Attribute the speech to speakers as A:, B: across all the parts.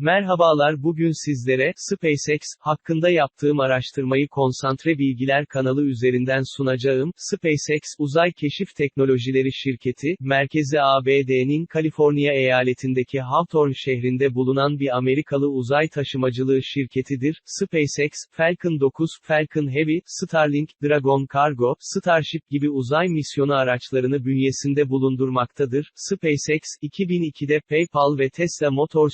A: Merhabalar bugün sizlere, SpaceX, hakkında yaptığım araştırmayı Konsantre Bilgiler kanalı üzerinden sunacağım. SpaceX, uzay keşif teknolojileri şirketi, merkezi ABD'nin Kaliforniya eyaletindeki Hawthorne şehrinde bulunan bir Amerikalı uzay taşımacılığı şirketidir. SpaceX, Falcon 9, Falcon Heavy, Starlink, Dragon Cargo, Starship gibi uzay misyonu araçlarını bünyesinde bulundurmaktadır. SpaceX, 2002'de PayPal ve Tesla Motors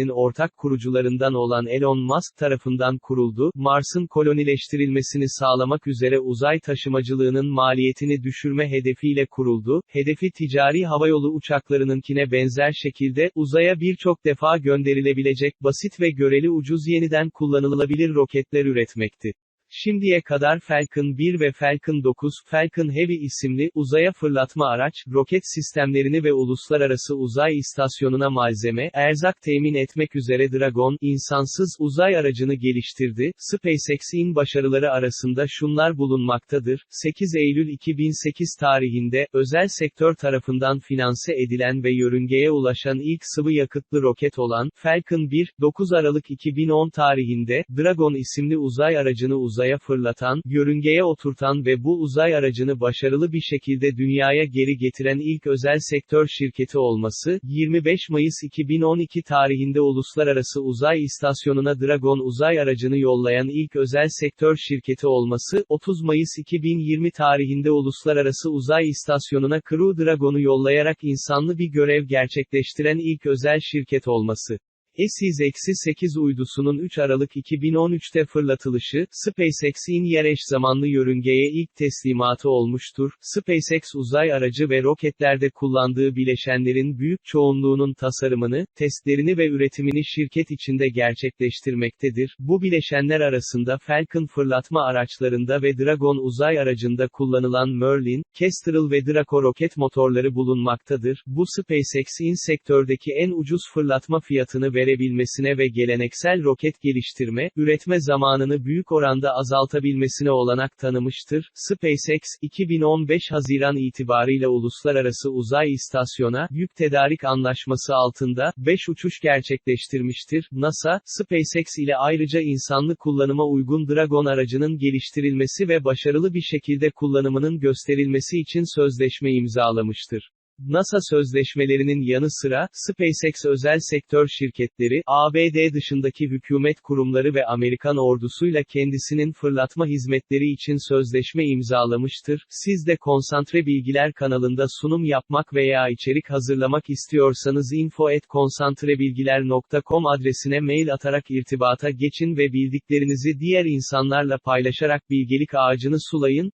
A: şirketlerinin ortak kurucularından olan Elon Musk tarafından kuruldu. Mars'ın kolonileştirilmesini sağlamak üzere uzay taşımacılığının maliyetini düşürme hedefiyle kuruldu. Hedefi ticari havayolu uçaklarınınkine benzer şekilde, uzaya birçok defa gönderilebilecek basit ve göreli ucuz yeniden kullanılabilir roketler üretmekti. Şimdiye kadar Falcon 1 ve Falcon 9, Falcon Heavy isimli, uzaya fırlatma araç, roket sistemlerini ve uluslararası uzay istasyonuna malzeme, erzak temin etmek üzere Dragon, insansız, uzay aracını geliştirdi. SpaceX'in başarıları arasında şunlar bulunmaktadır. 8 Eylül 2008 tarihinde, özel sektör tarafından finanse edilen ve yörüngeye ulaşan ilk sıvı yakıtlı roket olan, Falcon 1, 9 Aralık 2010 tarihinde, Dragon isimli uzay aracını uzaya fırlatan, yörüngeye oturtan ve bu uzay aracını başarılı bir şekilde dünyaya geri getiren ilk özel sektör şirketi olması, 25 Mayıs 2012 tarihinde Uluslararası Uzay İstasyonu'na Dragon uzay aracını yollayan ilk özel sektör şirketi olması, 30 Mayıs 2020 tarihinde Uluslararası Uzay İstasyonu'na Crew Dragon'u yollayarak insanlı bir görev gerçekleştiren ilk özel şirket olması. SES-8 uydusunun 3 Aralık 2013'te fırlatılışı, SpaceX'in yer zamanlı yörüngeye ilk teslimatı olmuştur. SpaceX uzay aracı ve roketlerde kullandığı bileşenlerin büyük çoğunluğunun tasarımını, testlerini ve üretimini şirket içinde gerçekleştirmektedir. Bu bileşenler arasında Falcon fırlatma araçlarında ve Dragon uzay aracında kullanılan Merlin, Kestrel ve Draco roket motorları bulunmaktadır. Bu SpaceX'in sektördeki en ucuz fırlatma fiyatını verebilmesine ve geleneksel roket geliştirme, üretme zamanını büyük oranda azaltabilmesine olanak tanımıştır. SpaceX, 2015 Haziran itibarıyla Uluslararası Uzay İstasyona, yük tedarik anlaşması altında, 5 uçuş gerçekleştirmiştir. NASA, SpaceX ile ayrıca insanlı kullanıma uygun Dragon aracının geliştirilmesi ve başarılı bir şekilde kullanımının gösterilmesi için sözleşme imzalamıştır. NASA sözleşmelerinin yanı sıra, SpaceX özel sektör şirketleri, ABD dışındaki hükümet kurumları ve Amerikan ordusuyla kendisinin fırlatma hizmetleri için sözleşme imzalamıştır. Siz de Konsantre Bilgiler kanalında sunum yapmak veya içerik hazırlamak istiyorsanız info@konsantrebilgiler.com adresine mail atarak irtibata geçin ve bildiklerinizi diğer insanlarla paylaşarak bilgelik ağacını sulayın.